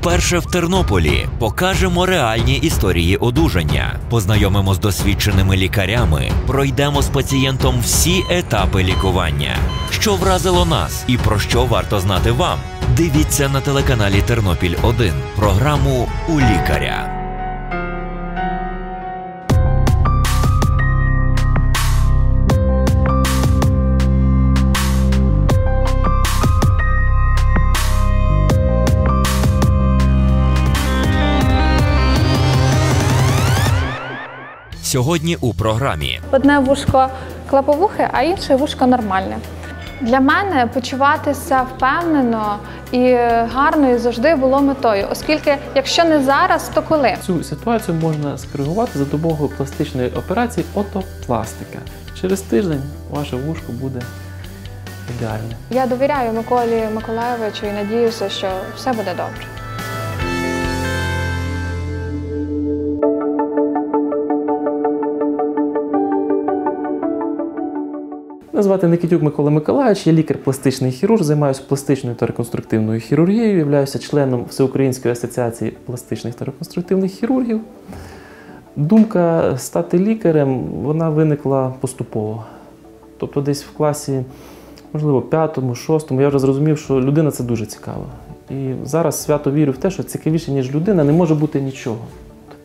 Вперше в Тернополі. Покажемо реальні історії одужання, познайомимо з досвідченими лікарями, пройдемо з пацієнтом всі етапи лікування, що вразило нас і про що варто знати вам. Дивіться на телеканалі Тернопіль 1 програму у лікаря. Сьогодні у програмі Одне вушко клаповухе, а інше вушко нормальне. Для мене почуватися впевнено і гарно і завжди було метою, оскільки якщо не зараз, то коли? Цю ситуацію можна скоригувати за допомогою пластичної операції отопластика. Через тиждень ваше вушко буде ідеальне. Я довіряю Миколі Миколаєвичу і надіюся, що все буде добре. Звати Никитюк Микола Миколаївич, я лікар-пластичний хірург, займаюся пластичною та реконструктивною хірургією, являюся членом Всеукраїнської асоціації пластичних та реконструктивних хірургів. Думка стати лікарем вона виникла поступово. Тобто, десь в класі, можливо, п'ятому, шостому, я вже зрозумів, що людина це дуже цікаво. І зараз свято вірю в те, що цікавіше, ніж людина, не може бути нічого.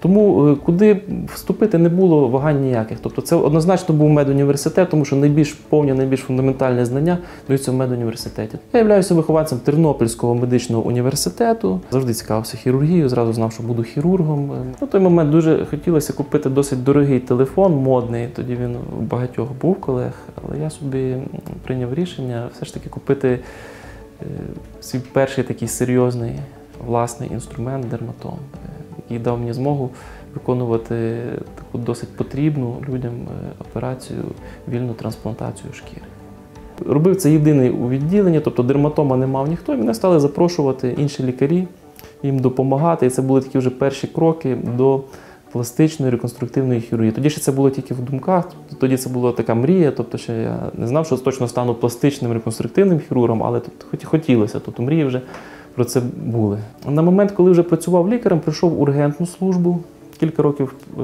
Тому е, куди вступити не було вагань ніяких. Тобто це однозначно був медуніверситет, тому що найбільш повні, найбільш фундаментальне знання даються в медуніверситеті. Я являюся вихованцем Тернопільського медичного університету. Завжди цікавився хірургією, зразу знав, що буду хірургом. Е, На той момент дуже хотілося купити досить дорогий телефон, модний. Тоді він у багатьох був колег, але я собі прийняв рішення все ж таки купити е, свій перший такий серйозний власний інструмент дерматом, який дав мені змогу виконувати таку досить потрібну людям е, операцію вільну трансплантацію шкіри. Робив це єдиний у відділенні, тобто дерматома не мав ніхто, і мене стали запрошувати інші лікарі, їм допомагати. І це були такі вже перші кроки до пластичної реконструктивної хірургії. Тоді ще це було тільки в думках, тоді це була така мрія, тобто ще я не знав, що точно стану пластичним реконструктивним хірургом, але тут хотілося, тобто мрії вже про це були. На момент, коли вже працював лікарем, прийшов ургентну службу. Кілька років е,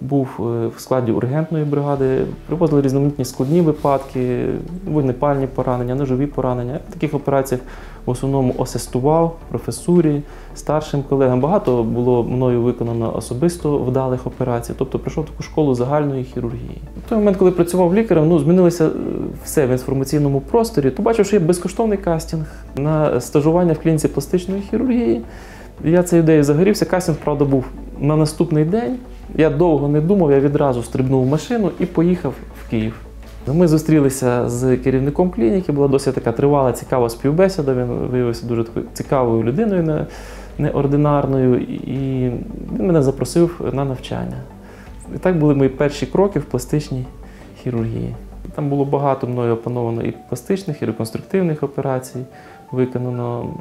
був е, в складі ургентної бригади, привозили різноманітні складні випадки, вогнепальні поранення, ножові поранення. В таких операціях в основному асистував професурі, старшим колегам. Багато було мною виконано особисто вдалих операцій, тобто прийшов в таку школу загальної хірургії. В той момент, коли працював лікарем, ну змінилося е, все в інформаційному просторі, то бачив, що є безкоштовний кастинг на стажування в клініці пластичної хірургії. Я цією ідеєю загорівся. Кастинг, правда, був на наступний день. Я довго не думав, я відразу стрибнув в машину і поїхав в Київ. Ми зустрілися з керівником клініки, була досить така тривала, цікава співбесіда. Він виявився дуже такою цікавою людиною, неординарною, і він мене запросив на навчання. І так були мої перші кроки в пластичній хірургії. Там було багато мною опановано і пластичних, і реконструктивних операцій, виконано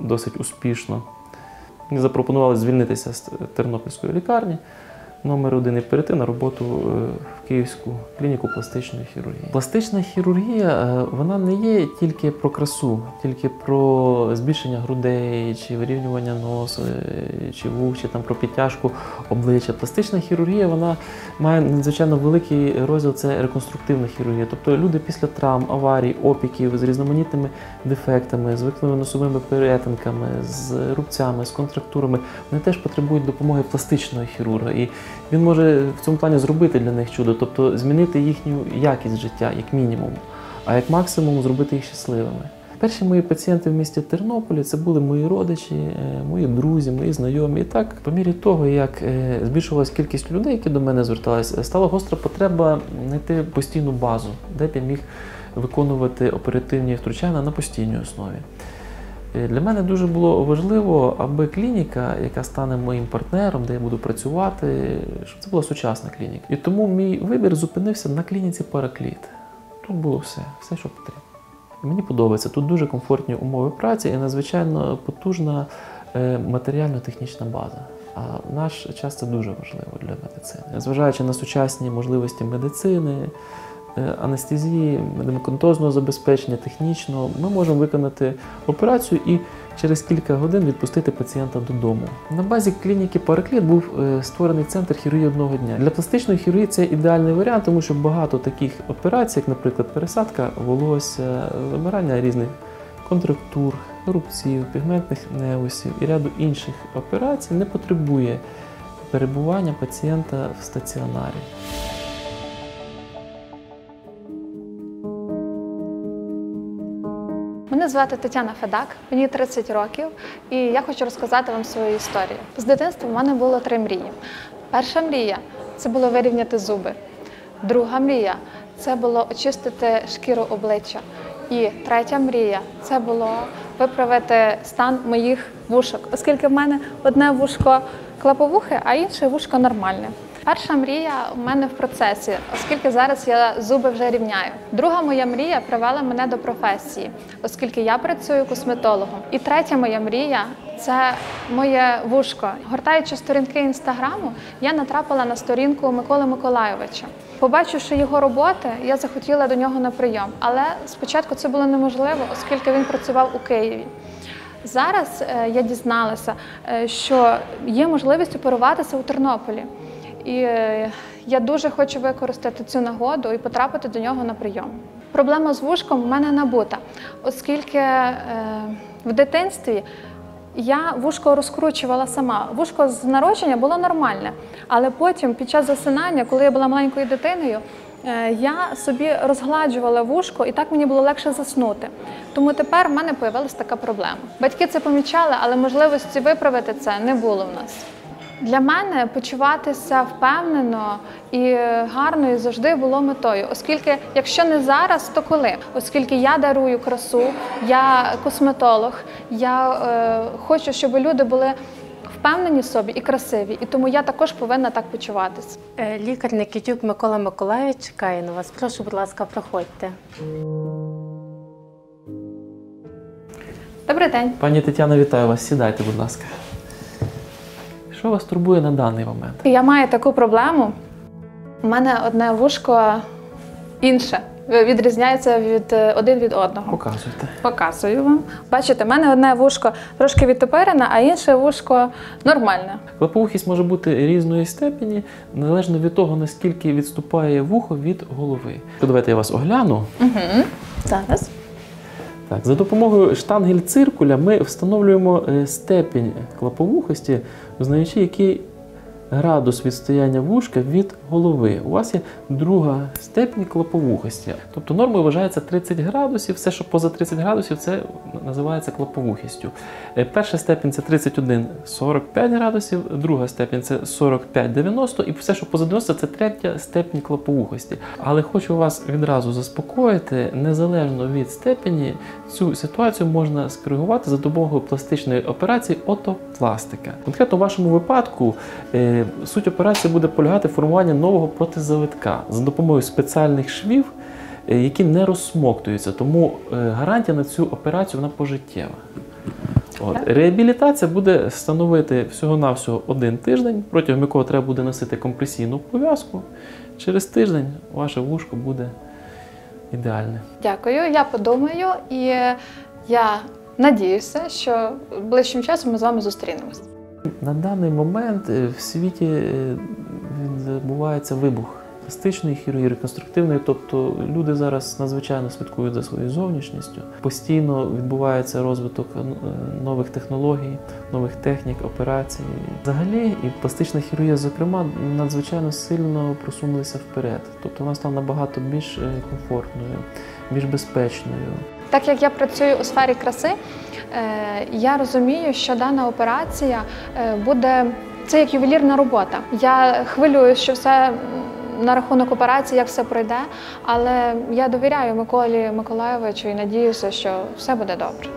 досить успішно. Мені запропонували звільнитися з Тернопільської лікарні номер один і перейти на роботу е, в Київську клініку пластичної хірургії. Пластична хірургія е, вона не є тільки про красу, тільки про збільшення грудей, чи вирівнювання носу, е, чи вух, чи там про підтяжку обличчя. Пластична хірургія вона має надзвичайно великий розділ це реконструктивна хірургія. Тобто люди після травм, аварій, опіків з різноманітними дефектами, з викликаними носовими перетинками, з рубцями, з контрактурами, вони теж потребують допомоги пластичного хірурга. І він може в цьому плані зробити для них чудо, тобто змінити їхню якість життя, як мінімум, а як максимум зробити їх щасливими. Перші мої пацієнти в місті Тернополі це були мої родичі, е, мої друзі, мої знайомі. І так, по мірі того, як е, збільшувалась кількість людей, які до мене зверталися, стала гостра потреба знайти постійну базу, де б я міг виконувати оперативні втручання на постійній основі. Е, Для мене дуже було важливо, аби клініка, яка стане моїм партнером, де я буду працювати, щоб це була сучасна клініка. І тому мій вибір зупинився на клініці Паракліт. Тут було все, все, що потрібно. Мені подобається. Тут дуже комфортні умови праці і надзвичайно потужна е, матеріально-технічна база. А наш час це дуже важливо для медицини. Зважаючи на сучасні можливості медицини, анестезії, медикаментозного забезпечення, технічного, ми можемо виконати операцію і через кілька годин відпустити пацієнта додому. На базі клініки Паракліт був е, створений центр хірургії одного дня. Для пластичної хірургії це ідеальний варіант, тому що багато таких операцій, як, наприклад, пересадка волосся, вибирання різних контрактур, рубців, пігментних невусів і ряду інших операцій не потребує перебування пацієнта в стаціонарі. Мене звати Тетяна Федак, мені 30 років, і я хочу розказати вам свою історію. З дитинства в мене було три мрії. Перша мрія це було вирівняти зуби. Друга мрія це було очистити шкіру обличчя. І третя мрія це було виправити стан моїх вушок, оскільки в мене одне вушко клаповухе, а інше вушко нормальне. Перша мрія у мене в процесі, оскільки зараз я зуби вже рівняю. Друга моя мрія привела мене до професії, оскільки я працюю косметологом. І третя моя мрія це моє вушко. Гортаючи сторінки інстаграму, я натрапила на сторінку Миколи Миколайовича. Побачивши його роботи, я захотіла до нього на прийом, але спочатку це було неможливо, оскільки він працював у Києві. Зараз е, я дізналася, е, що є можливість оперуватися у Тернополі. І е, я дуже хочу використати цю нагоду і потрапити до нього на прийом. Проблема з вушком в мене набута, оскільки е, в дитинстві я вушко розкручувала сама. Вушко з народження було нормальне, але потім, під час засинання, коли я була маленькою дитиною, е, я собі розгладжувала вушко, і так мені було легше заснути. Тому тепер в мене з'явилася така проблема. Батьки це помічали, але можливості виправити це не було в нас. Для мене почуватися впевнено і гарно і завжди було метою, оскільки, якщо не зараз, то коли? Оскільки я дарую красу, я косметолог, я е, хочу, щоб люди були впевнені в собі і красиві, і тому я також повинна так почуватися. Е, Лікар Никитюк Микола Миколаївич чекає на вас. Прошу, будь ласка, проходьте. Добрий день. Пані Тетяно, вітаю вас. Сідайте, будь ласка. Що вас турбує на даний момент? Я маю таку проблему. У мене одне вушко інше. Відрізняється від е, один від одного. Показуйте. Показую вам. Бачите, в мене одне вушко трошки відтоперене, а інше вушко нормальне. Клаповухість може бути різної степені, незалежно від того, наскільки відступає вухо від голови. Давайте я вас огляну. Зараз. Так, за допомогою штангель-циркуля ми встановлюємо е, степінь клаповухості, знаючи, який градус відстояння вушка від голови. У вас є друга степінь клаповухості. Тобто нормою вважається 30 градусів, все, що поза 30 градусів, це називається клаповухістю. Е, Перша степінь це 31-45 градусів, друга степінь це 45-90, і все, що поза 90, це третя степінь клаповухості. Але хочу вас відразу заспокоїти, незалежно від степені, цю ситуацію можна скоригувати за допомогою пластичної операції отопластика. Конкретно в вашому випадку е, суть операції буде полягати в формуванні нового протизавитка за допомогою спеціальних швів, е, які не розсмоктуються. Тому е, гарантія на цю операцію вона пожиттєва. От. Реабілітація буде становити всього-навсього один тиждень, протягом якого треба буде носити компресійну пов'язку. Через тиждень ваше вушко буде ідеальне. Дякую. Я подумаю і я надіюся, що ближчим часом ми з вами зустрінемось. На даний момент е, в світі е, відбувається вибух пластичної хірургії, реконструктивної, тобто люди зараз надзвичайно слідкують за своєю зовнішністю. Постійно відбувається розвиток е, нових технологій, нових технік, операцій. Взагалі, і пластична хірургія, зокрема, надзвичайно сильно просунулися вперед. Тобто вона стала набагато більш комфортною, більш безпечною. Так як я працюю у сфері краси, я розумію, що дана операція е, буде це як ювелірна робота. Я хвилююсь, що все на рахунок операції, як все пройде, але я довіряю Миколі Миколаєвичу і надіюся, що все буде добре.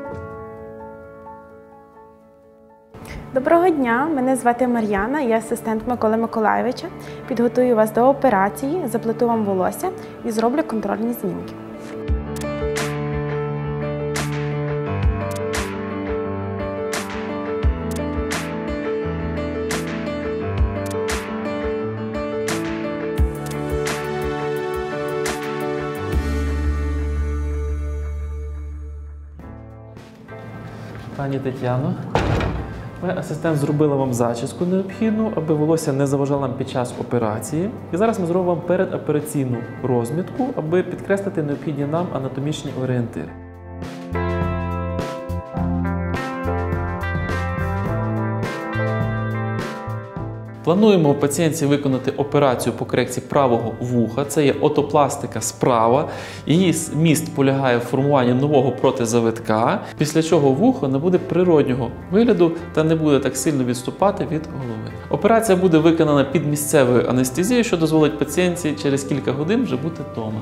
Доброго дня, мене звати Мар'яна, я асистент Миколи Миколаєвича. Підготую вас до операції, заплету вам волосся і зроблю контрольні знімки. Пані Тетяно, моя асистент зробила вам зачіску необхідну, аби волосся не заважало нам під час операції. І зараз ми зробимо вам передопераційну розмітку, аби підкреслити необхідні нам анатомічні орієнтири. Плануємо пацієнтці виконати операцію по корекції правого вуха. Це є отопластика справа. Її міст полягає в формуванні нового протизавитка, після чого вухо не буде природнього вигляду та не буде так сильно відступати від голови. Операція буде виконана під місцевою анестезією, що дозволить пацієнтці через кілька годин вже бути вдома.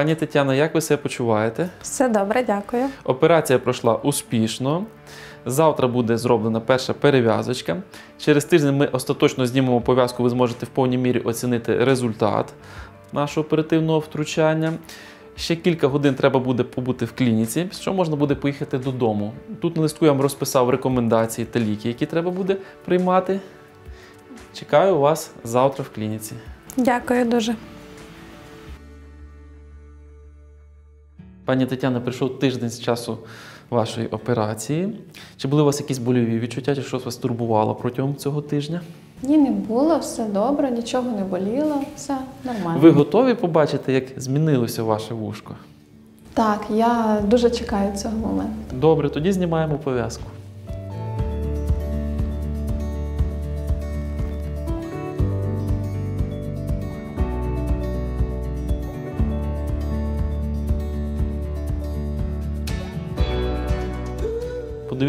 Пані Тетяно, як ви себе почуваєте? Все добре, дякую. Операція пройшла успішно. Завтра буде зроблена перша перев'язочка. Через тиждень ми остаточно знімемо пов'язку, ви зможете в повній мірі оцінити результат нашого оперативного втручання. Ще кілька годин треба буде побути в клініці, чого можна буде поїхати додому. Тут на листку я вам розписав рекомендації та ліки, які треба буде приймати. Чекаю вас завтра в клініці. Дякую дуже. Пані Тетяна, прийшов тиждень з часу вашої операції. Чи були у вас якісь больові відчуття, чи щось вас турбувало протягом цього тижня? Ні, не було, все добре, нічого не боліло, все нормально. Ви готові побачити, як змінилося ваше вушко? Так, я дуже чекаю цього моменту. Добре, тоді знімаємо пов'язку.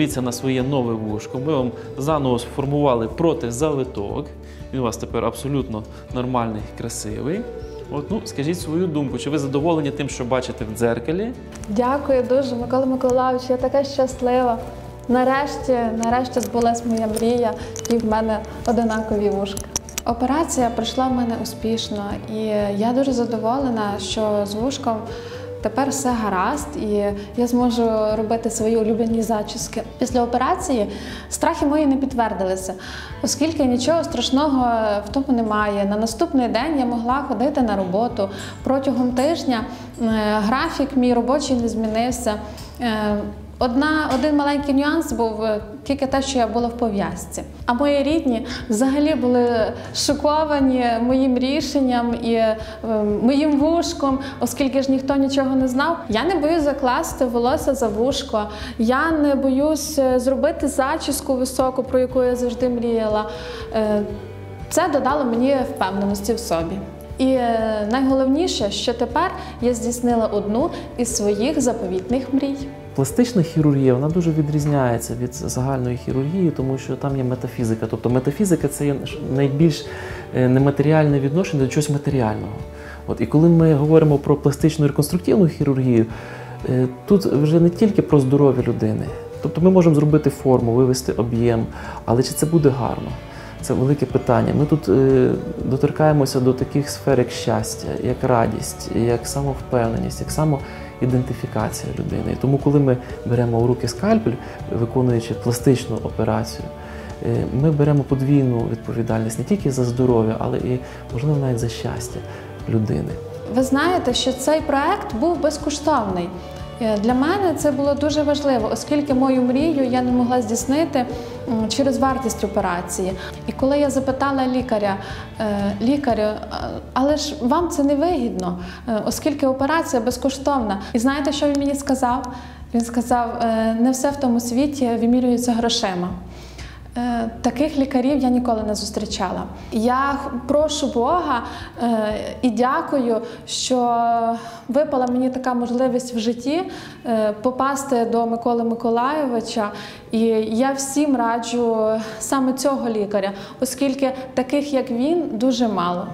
Подивіться на своє нове вушко. Ми вам заново сформували протизавиток. Він у вас тепер абсолютно нормальний, красивий. От, ну, скажіть свою думку, чи ви задоволені тим, що бачите в дзеркалі? Дякую дуже, Микола Миколайович. Я така щаслива. Нарешті, нарешті збулась моя мрія, і в мене одинакові вушка. Операція пройшла в мене успішно, і я дуже задоволена, що з вушком тепер все гаразд, і я зможу робити свої улюблені зачіски. Після операції страхи мої не підтвердилися, оскільки нічого страшного в тому немає. На наступний день я могла ходити на роботу протягом тижня. е, Графік мій робочий не змінився. Одна, один маленький нюанс був е, тільки те, що я була в пов'язці. А мої рідні взагалі були шоковані моїм рішенням і е, моїм вушком, оскільки ж ніхто нічого не знав. Я не боюсь закласти волосся за вушко. Я не боюсь е, зробити зачіску високу, про яку я завжди мріяла. Це додало мені впевненості в собі. І найголовніше, що тепер я здійснила одну із своїх заповітних мрій. Пластична хірургія вона дуже відрізняється від загальної хірургії, тому що там є метафізика. Тобто метафізика це є найбільш е, нематеріальне відношення до чогось матеріального. От і коли ми говоримо про пластичну реконструктивну хірургію, Е, Тут вже не тільки про здоров'я людини. Тобто ми можемо зробити форму, вивести об'єм, але чи це буде гарно? Це велике питання. Ми тут е, доторкаємося до таких сфер, як щастя, як радість, як самовпевненість, як самоідентифікація людини. І тому, коли ми беремо у руки скальпель, виконуючи пластичну операцію, е, ми беремо подвійну відповідальність не тільки за здоров'я, але і можливо навіть за щастя людини. Ви знаєте, що цей проект був безкоштовний. Е, Для мене це було дуже важливо, оскільки мою мрію я не могла здійснити через вартість операції. І коли я запитала лікаря, е, лікарю, але ж вам це не вигідно, е, оскільки операція безкоштовна. І знаєте, що він мені сказав? Він сказав: «Е, не все в тому світі вимірюється грошима. Е, Таких лікарів я ніколи не зустрічала. Я прошу Бога е, і дякую, що випала мені така можливість в житті е, попасти до Миколи Миколайовича. І я всім раджу саме цього лікаря, оскільки таких як він дуже мало.